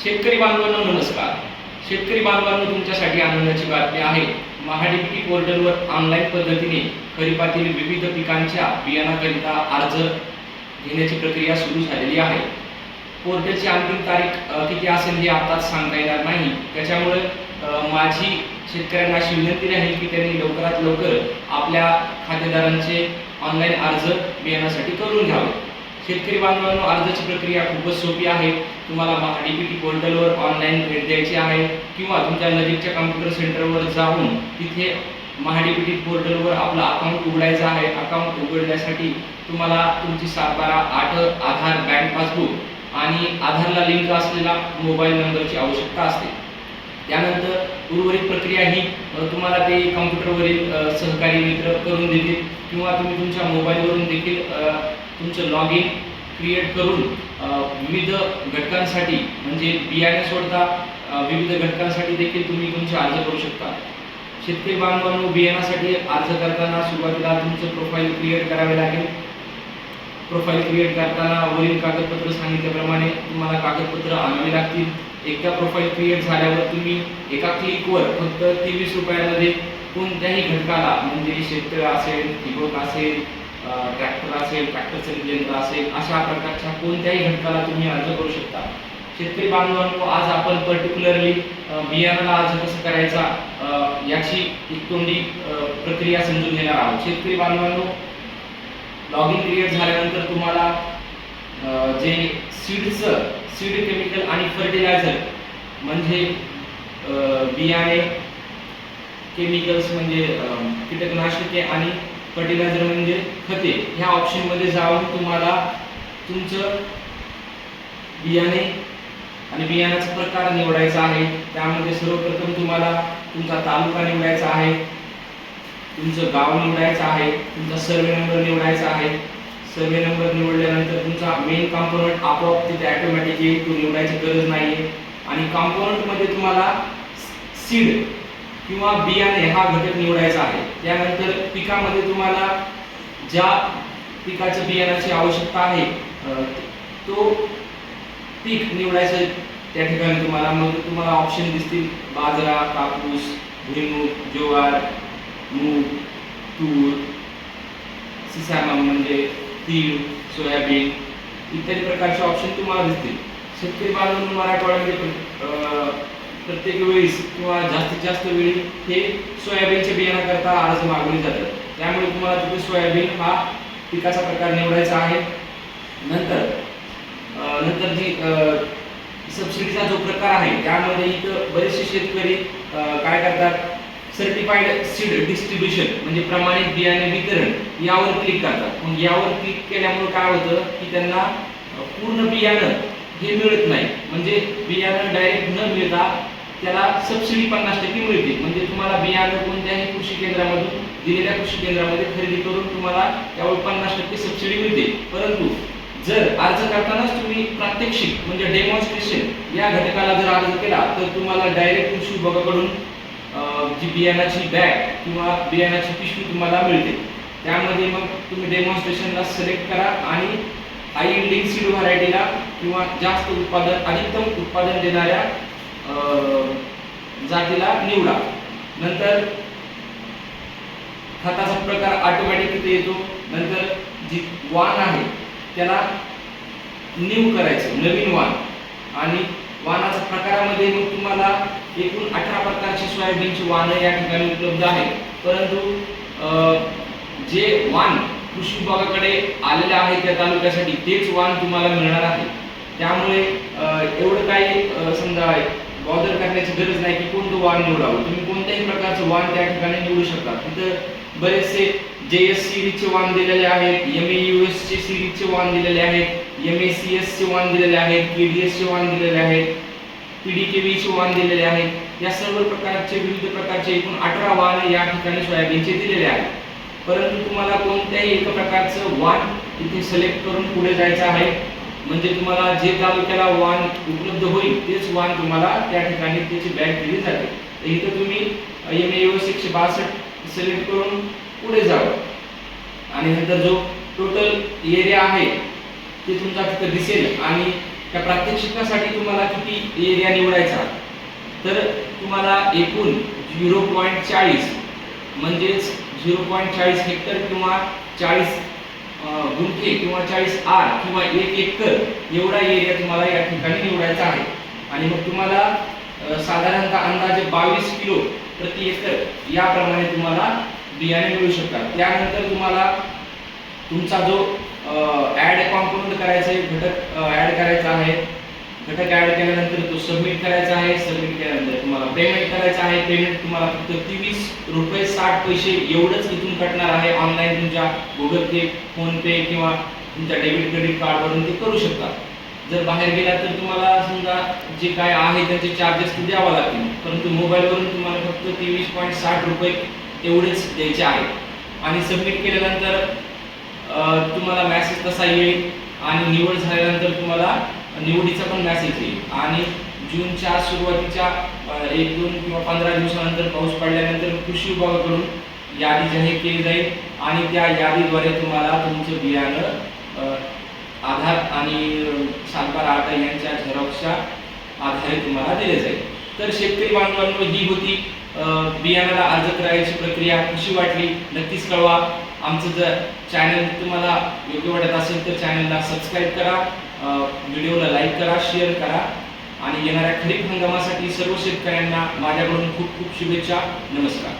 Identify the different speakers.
Speaker 1: शेतकरी बांधवांनो नमस्कार. शेतकरी बांधवांनो तुमच्यासाठी आनंदाची बातमी आहे. महाडीपी पोर्टलवर ऑनलाईन पद्धतीने खरीपातील विविध पिकांच्या बियाणाकरिता अर्ज घेण्याची प्रक्रिया सुरू झालेली आहे. पोर्टलची अंतिम तारीख किती असेल हे आताच सांगता येणार नाही. त्याच्यामुळे माझी शेतकऱ्यांना अशी विनंती राहील की त्यांनी लवकरात लवकर आपल्या खातेदारांचे ऑनलाईन अर्ज बियाणासाठी करून घ्यावे शेतकरी बांधवांनो अर्जाची प्रक्रिया खूपच सोपी आहे. तुम्हाला महाडीपीटी पोर्टलवर ऑनलाईन भेट द्यायची आहे किंवा तुमच्या नजीकच्या कम्प्युटर सेंटरवर जाऊन तिथे महाडीपीटी पोर्टलवर आपला अकाउंट उघडायचं आहे. अकाउंट उघडण्यासाठी तुम्हाला तुमची सात बारा आठ आधार बँक पासबुक आणि आधारला लिंक असलेला मोबाईल नंबरची आवश्यकता असते. त्यानंतर उर्वरित प्रक्रिया ही तुम्हाला ते कम्प्युटरवरील सहकारी मित्र करून देतील किंवा तुम्ही तुमच्या मोबाईलवरून देखील तुमचं लॉग इन क्रिएट करून विविध घटकांसाठी म्हणजे बियाणे सोडता विविध घटकांसाठी देखील तुम्ही तुमचे अर्ज करू शकता. शेतकरी बांधवांनो बियाणासाठी अर्ज करताना सुरुवातीला तुमचं प्रोफाईल क्रिएट करावे लागेल. प्रोफाईल क्रिएट करताना वरील कागदपत्र सांगितल्याप्रमाणे तुम्हाला कागदपत्र आणावी लागतील. एकदा प्रोफाईल क्रिएट झाल्यावर तुम्ही एका क्लिकवर फक्त तेवीस रुपयामध्ये कोणत्याही घटकाला म्हणजे शेतकरी असेल ठिबक असेल ट्रॅक्टर असेल ट्रॅक्टरचं यंत्र असेल अशा प्रकारच्या कोणत्याही घटकाला तुम्ही अर्ज करू शकता. शेतकरी बांधवांनो आज आपण पर्टिक्युलरली बियाणाला अर्ज कसं करायचा याची एक तोंडी प्रक्रिया समजून घेणार आहोत. शेतकरी बांधवांनो लॉग इन क्रिएट झाल्यानंतर तुम्हाला जे सीडचं सीड केमिकल आणि फर्टिलायझर म्हणजे बियाणे केमिकल्स म्हणजे कीटकनाशके आणि फर्टिलायझर म्हणजे खते. ह्या ऑप्शनमध्ये जाऊन तुम्हाला तुमचं बियाणे आणि बियाण्याचा प्रकार निवडायचा आहे. त्यामध्ये सर्वप्रथम तुम्हाला तुमचा तालुका निवडायचा आहे. तुमचं गाव निवडायचं आहे. तुमचा सर्वे नंबर निवडायचा आहे. सर्वे नंबर निवडल्यानंतर तुमचा मेन कॉम्पोनंट आपोआप तिथे ॲटोमॅटिक येईल. तो निवडायची गरज नाही आहे आणि कॉम्पोनंटमध्ये तुम्हाला सीड किंवा बियाणे हा घटक निवडायचा आहे. त्यानंतर पिकामध्ये तुम्हाला ज्या पिकाच्या बियाणाची आवश्यकता आहे तो पीक निवडायचं त्या ठिकाणी तुम्हाला. मग तुम्हाला ऑप्शन दिसतील बाजरा कापूस भुईमूग ज्वार मूग तूर सिसामा म्हणजे तीळ सोयाबीन इत्यादी प्रकारचे ऑप्शन तुम्हाला दिसतील. शेतकरी बांधवांनो मराठवाड्यामध्ये अं, प्रत्येक वेळेस किंवा जास्तीत जास्त वेळी हे सोयाबीनच्या बियाण्याकरता अर्ज मागवले जातात त्यामुळे तुम्हाला तिथे सोयाबीन हा पिकाचा प्रकार निवडायचा आहे. नंतर नंतर जी सबसिडीचा जो प्रकार आहे त्यामध्ये इथं बरेचसे शेतकरी काय करतात? सर्टिफाईड सीड डिस्ट्रीब्युशन म्हणजे प्रमाणित बियाणे वितरण यावर क्लिक करतात. मग यावर क्लिक केल्यामुळे काय होतं? की त्यांना पूर्ण बियाणं हे मिळत नाही. म्हणजे बियाणं डायरेक्ट न मिळता त्याला सबसिडी पन्नास टक्के मिळते. म्हणजे तुम्हाला बियाणं कोणत्याही कृषी केंद्रामधून दिलेल्या कृषी केंद्रामध्ये खरेदी करून तुम्हाला त्यावर पन्नास टक्के सबसिडी मिळते. परंतु जर अर्ज करतानाच तुम्ही प्रात्यक्षिक म्हणजे डेमॉन्स्ट्रेशन या घटकाला जर अर्ज केला तर तुम्हाला डायरेक्ट कृषी विभागाकडून जी बियाणाची बॅग किंवा बियाणाची पिशवी तुम्हाला मिळते. त्यामध्ये मग तुम्ही डेमॉन्स्ट्रेशनला सिलेक्ट करा आणि हाय इल्डिंग सीड व्हरायटीला किंवा जास्त उत्पादन अधिकतम उत्पादन देणाऱ्या जातीला निवडा. नंतर खताचा प्रकार ऑटोमॅटिक तिथे येतो. नंतर जी वाण आहे त्याला न्यू करायचं नवीन वाण. आणि वाणाच्या प्रकारामध्ये मग तुम्हाला एकूण अठरा प्रकारची सोयाबीनची वाणं या ठिकाणी उपलब्ध आहेत. परंतु जे वाण कृषी विभागाकडे आलेले आहे त्या तालुक्यासाठी तेच वाण तुम्हाला मिळणार आहे. त्यामुळे एवढं काही समजा बॉदर करण्याची गरज नाही की कोणतं वाण निवडावं. तुम्ही कोणत्याही प्रकारचं वाण त्या ठिकाणी निवडू शकता. तिथं बरेचसे जे एस सिरीजचे वाण दिलेले आहेत एम ए यू एस चे सिरीजचे वाण दिलेले आहेत एम ए सी एस चे वाण दिलेले आहेत के डी एस चे वाण दिलेले आहेत पी डी के वी चे वाण दिलेले आहेत. या सर्व प्रकारचे विविध प्रकारचे एकूण अठरा वाण या ठिकाणी सोयाबीनचे दिलेले आहेत. परंतु तुम्हाला कोणत्याही एका प्रकारचं वाण इथे सिलेक्ट करून पुढे जायचं आहे. म्हणजे तुम्हाला जे तालुक्याला वाण उपलब्ध होईल तेच वाण तुम्हाला त्या ठिकाणी त्याची बॅग दिली जाते. तर इथं तुम्ही एम ए एकशे बासष्ट सिलेक्ट करून पुढे जावं. आणि नंतर जो टोटल एरिया आहे ते तुमचा तिथं दिसेल आणि त्या प्रात्यक्षिकासाठी तुम्हाला किती एरिया निवडायचा. तर तुम्हाला एकूण झिरो पॉईंट चाळीस म्हणजेच झिरो पॉईंट चाळीस हेक्टर किंवा चाळीस गुंठे किंवा चाळीस आर किंवा एक एकर एवढा एरिया तुम्हाला या ठिकाणी निवडायचा आहे. आणि मग तुम्हाला साधारणतः अंदाजे बावीस किलो प्रति एकर याप्रमाणे तुम्हाला बियाणे मिळू शकतात. त्यानंतर तुम्हाला तुमचा जो ॲड कॉम्पोनंट करायचा आहे घटक ॲड करायचा आहे घटक ॲड केल्यानंतर तो सबमिट करायचा आहे सबमिट केल्यानंतर तुम्हाला पेमेंट करायचं आहे पेमेंट तुम्हाला फक्त तेवीस रुपये साठ पैसे एवढंच इथून कटणार आहे. ऑनलाईन तुमच्या गुगल पे फोन पे किंवा तुमच्या डेबिट क्रेडिट कार्डवरून ते करू शकता जर बाहेर गेला तर तुम्हाला समजा जे काय आहे त्याचे चार्जेस ते द्यावा लागतील. परंतु मोबाईलवरून तुम्हाला फक्त तेवीस पॉईंट साठ रुपये एवढेच द्यायचे आहे आणि सबमिट केल्यानंतर तुम्हाला मेसेज कसा येईल आणि निवड झाल्यानंतर तुम्हाला निवडीचा पण मॅसेज येईल. आणि जूनच्या सुरुवातीच्या एक दोन किंवा पंधरा दिवसानंतर पाऊस पडल्यानंतर कृषी विभागाकडून यादी जाहीर केली जाईल. आणि त्या यादीद्वारे तुम्हाला तुमचं बियाणं आधार आणि अ, सातबारा आठ यांच्या झेरॉक्सच्या आधारे तुम्हाला दिले जाईल. तर शेतकरी बांधवांनो ही होती बियाणाला अर्ज करायची प्रक्रिया कशी वाटली? नक्कीच कळवा. आमचं जर चॅनल तुम्हाला योग्य वाटत असेल तर चॅनलला सबस्क्राईब करा व्हिडिओला लाईक करा शेअर करा. आणि येणाऱ्या खरीप हंगामासाठी सर्व शेतकऱ्यांना माझ्याकडून खूप खूप शुभेच्छा. नमस्कार.